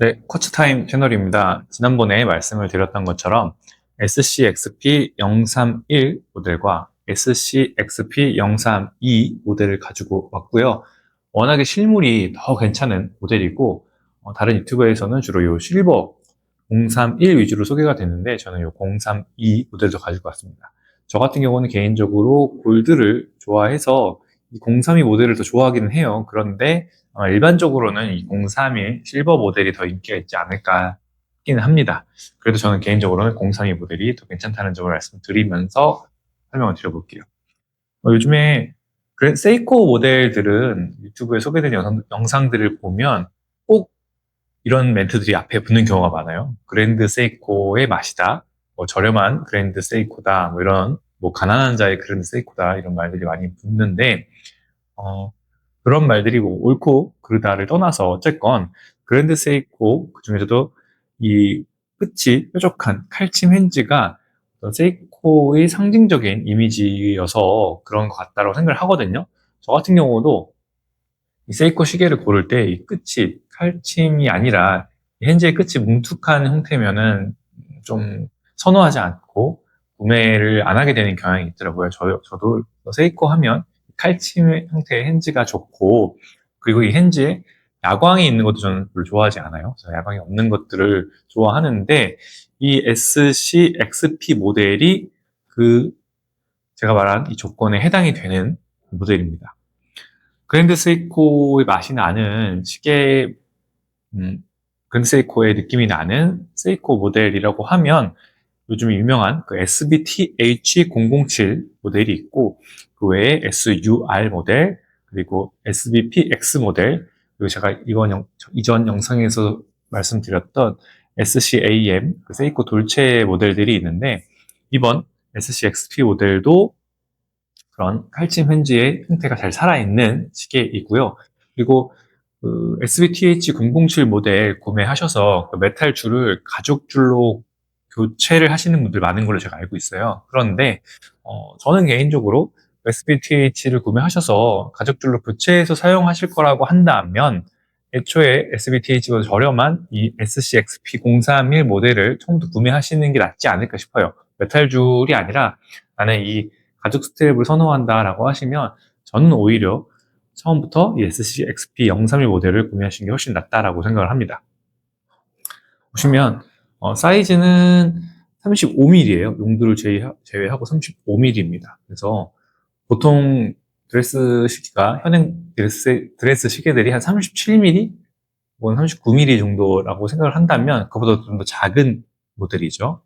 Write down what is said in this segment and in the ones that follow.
네, 쿼츠타임 채널입니다. 지난번에 말씀을 드렸던 것처럼 SCXP031 모델과 SCXP032 모델을 가지고 왔고요. 워낙에 실물이 더 괜찮은 모델이고 어, 다른 유튜버에서는 주로 이 실버 031 위주로 소개가 됐는데 저는 이032 모델도 가지고 왔습니다. 저 같은 경우는 개인적으로 골드를 좋아해서 이032 모델을 더 좋아하기는 해요. 그런데 어, 일반적으로는 이 031 실버 모델이 더 인기가 있지 않을까 하기는 합니다. 그래도 저는 개인적으로는 032 모델이 더 괜찮다는 점을 말씀드리면서 설명을 드려볼게요. 어, 요즘에 세이코 모델들은 유튜브에 소개된 영상, 영상들을 보면 꼭 이런 멘트들이 앞에 붙는 경우가 많아요. 그랜드 세이코의 맛이다. 뭐 저렴한 그랜드 세이코다. 뭐 이런 뭐 가난한 자의 그랜드 세이코다. 이런 말들이 많이 붙는데 어, 그런 말들이 뭐 옳고 그르다를 떠나서 어쨌건 그랜드 세이코 그 중에서도 이 끝이 뾰족한 칼침 어떤 세이코의 상징적인 이미지여서 그런 것 같다고 생각을 하거든요. 저 같은 경우도 이 세이코 시계를 고를 때 이 끝이 칼침이 아니라 이 핸즈의 끝이 뭉툭한 형태면은 좀 선호하지 않고 구매를 안 하게 되는 경향이 있더라고요. 저, 저도 세이코 하면 칼침 형태의 핸즈가 좋고 그리고 이 핸즈에 야광이 있는 것도 저는 별로 좋아하지 않아요. 그래서 야광이 없는 것들을 좋아하는데 이 SCXP 모델이 그 제가 말한 이 조건에 해당이 되는 모델입니다. 그랜드 세이코의 맛이 나는 시계 음, 그랜드 세이코의 느낌이 나는 세이코 모델이라고 하면 요즘 유명한 그 SBTH007 모델이 있고 그 외에 SUR 모델 그리고 SBPX 모델 그리고 제가 이번 영, 이전 영상에서 말씀드렸던 SCAM 그 세이코 돌체 모델들이 있는데 이번 SCXP 모델도 그런 칼침 핸즈의 형태가 잘 살아있는 시계이고요. 그리고 그 SBTH007 모델 구매하셔서 그 메탈 줄을 가죽 줄로 교체를 하시는 분들 많은 걸로 제가 알고 있어요. 그런데 어, 저는 개인적으로 SBTH를 구매하셔서 가죽줄로 교체해서 사용하실 거라고 한다면 애초에 SBTH보다 저렴한 이 SCXP031 모델을 처음부터 구매하시는 게 낫지 않을까 싶어요. 메탈 줄이 아니라 나는 이 가죽 스트랩을 선호한다라고 하시면 저는 오히려 처음부터 이 SCXP031 모델을 구매하시는 게 훨씬 낫다라고 생각을 합니다. 보시면 어, 사이즈는 35mm예요. 용도를 제외하, 제외하고 35mm입니다. 그래서 보통 드레스 시계가 현행 드레스, 드레스 시계들이 한 37mm, 혹은 39mm 정도라고 생각을 한다면 그보다 좀 더 작은 모델이죠.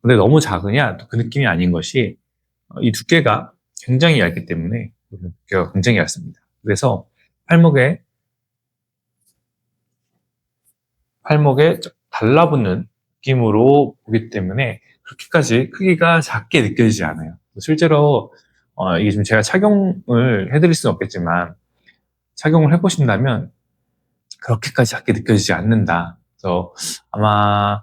근데 너무 작으냐? 그 느낌이 아닌 것이 어, 이 두께가 굉장히 얇기 때문에 두께가 굉장히 얇습니다. 그래서 팔목에 팔목에 달라붙는 느낌으로 보기 때문에 그렇게까지 크기가 작게 느껴지지 않아요. 실제로 어, 이게 좀 제가 착용을 해드릴 수는 없겠지만 착용을 해보신다면 그렇게까지 작게 느껴지지 않는다. 그래서 아마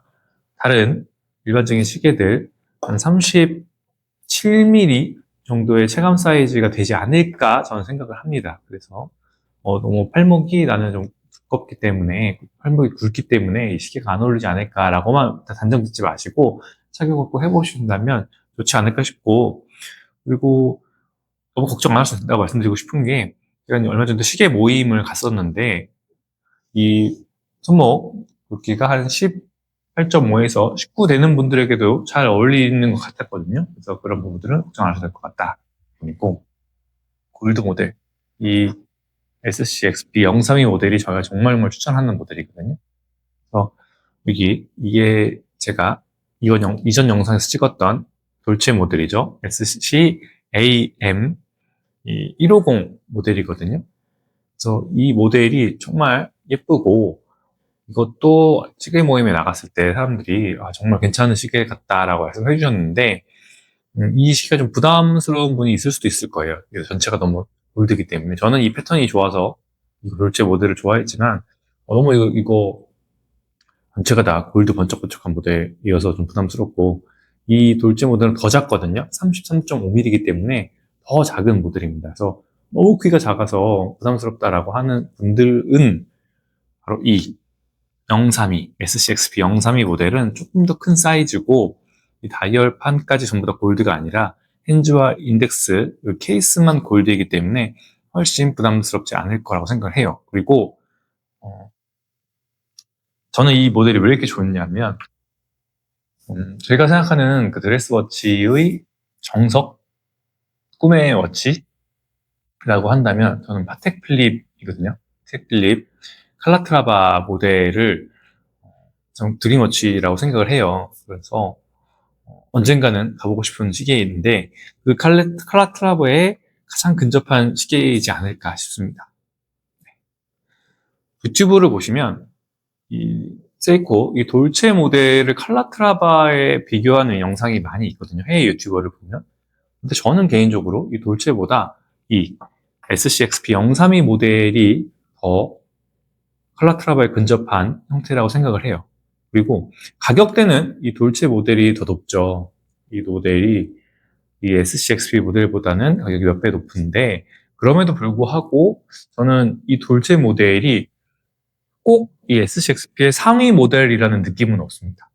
다른 일반적인 시계들 한 37mm 정도의 체감 사이즈가 되지 않을까 저는 생각을 합니다. 그래서 어, 너무 팔목이 나는 좀 두껍기 때문에 팔목이 굵기 때문에 이 시계가 안 어울리지 않을까라고만 단정 짓지 마시고 착용을 꼭 해보신다면 좋지 않을까 싶고 그리고 너무 걱정 안 하셔도 된다고 말씀드리고 싶은 게 제가 얼마 전에 시계 모임을 갔었는데 이 손목 굵기가 한 18.5에서 19 되는 분들에게도 잘 어울리는 것 같았거든요. 그래서 그런 부분들은 걱정 안 하셔도 될 것 같다. 그리고 골드 모델 이 SCXP 032 모델이 저희가 정말 정말 추천하는 모델이거든요. 그래서 여기 이게 제가 이전 영상에서 찍었던 돌체 모델이죠. SCAM 150 모델이거든요. 그래서 이 모델이 정말 예쁘고 이것도 시계 모임에 나갔을 때 사람들이 아, 정말 괜찮은 시계 같다라고 말씀해 주셨는데 음, 이 시계가 좀 부담스러운 분이 있을 수도 있을 거예요. 전체가 너무 골드기 때문에 저는 이 패턴이 좋아서 이 돌체 모델을 좋아했지만 어, 너무 이거, 이거 전체가 다 골드 번쩍번쩍한 모델이어서 좀 부담스럽고 이 돌체 모델은 더 작거든요. 33.5mm이기 때문에 더 작은 모델입니다. 그래서 너무 크기가 작아서 부담스럽다라고 하는 분들은 바로 이 032, SCXP 032 모델은 조금 더 큰 사이즈고 이 다이얼판까지 전부 다 골드가 아니라 핸즈와 인덱스, 그 케이스만 골드이기 때문에 훨씬 부담스럽지 않을 거라고 생각을 해요. 그리고 어, 저는 이 모델이 왜 이렇게 좋냐면 음, 제가 생각하는 그 드레스워치의 정석, 꿈의 워치라고 한다면 저는 파텍 필립이거든요. 파텍 필립 칼라트라바 모델을 좀 드림워치라고 생각을 해요. 그래서 어, 언젠가는 가보고 싶은 시계인데 그 칼레, 칼라트라바에 가장 근접한 시계이지 않을까 싶습니다. 네. 유튜브를 보시면 이 세이코, 이 돌체 모델을 칼라트라바에 비교하는 영상이 많이 있거든요. 해외 유튜버를 보면. 근데 저는 개인적으로 이 돌체보다 이 SCXP 032 모델이 더 칼라트라바에 근접한 형태라고 생각을 해요. 그리고 가격대는 이 돌체 모델이 더 높죠. 이 모델이 이 SCXP 모델보다는 가격이 몇 배 높은데 그럼에도 불구하고 저는 이 돌체 모델이 꼭 이 SCXP의 상위 모델이라는 느낌은 없습니다.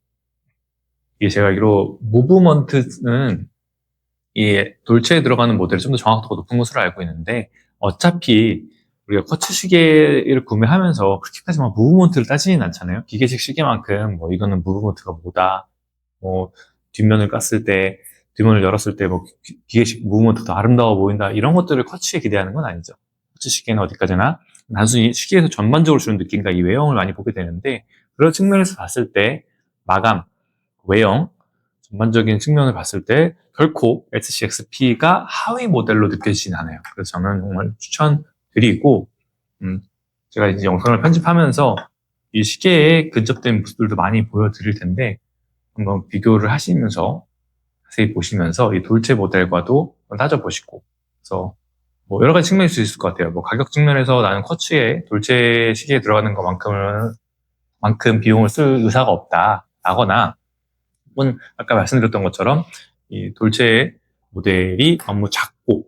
이게 제가 알기로 무브먼트는 이 돌체에 들어가는 모델이 좀 더 정확도가 높은 것으로 알고 있는데 어차피 우리가 커츠 시계를 구매하면서 그렇게까지 막 무브먼트를 따지진 않잖아요. 기계식 시계만큼 뭐 이거는 무브먼트가 뭐다. 뭐 뒷면을 깠을 때 뒷면을 열었을 때 뭐 기계식 무브먼트가 더 아름다워 보인다. 이런 것들을 커츠에 기대하는 건 아니죠. 커츠 시계는 어디까지나 단순히 시계에서 전반적으로 주는 느낌과 이 외형을 많이 보게 되는데 그런 측면에서 봤을 때 마감, 외형, 전반적인 측면을 봤을 때 결코 SCXP가 하위 모델로 느껴지진 않아요. 그래서 저는 정말 추천드리고 음, 제가 이제 영상을 편집하면서 이 시계에 근접된 모습들도 많이 보여드릴 텐데 한번 비교를 하시면서 자세히 보시면서 이 돌체 모델과도 따져보시고 그래서 뭐 여러 가지 측면일 수 있을 것 같아요. 뭐 가격 측면에서 나는 커츠에 돌체 시계에 들어가는 것만큼은 만큼 비용을 쓸 의사가 없다라거나 혹은 아까 말씀드렸던 것처럼 이 돌체 모델이 너무 작고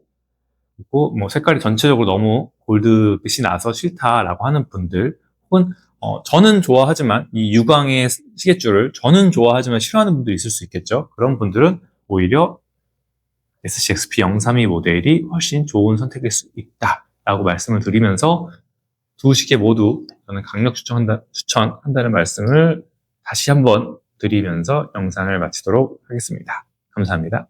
그리고 뭐 색깔이 전체적으로 너무 골드빛이 나서 싫다라고 하는 분들 혹은 어, 저는 좋아하지만 이 유광의 시계줄을 저는 좋아하지만 싫어하는 분도 있을 수 있겠죠. 그런 분들은 오히려 SCXP 032 모델이 훨씬 좋은 선택일 수 있다라고 말씀을 드리면서 두 시계 모두 저는 강력 추천한다, 추천한다는 말씀을 다시 한번 드리면서 영상을 마치도록 하겠습니다. 감사합니다.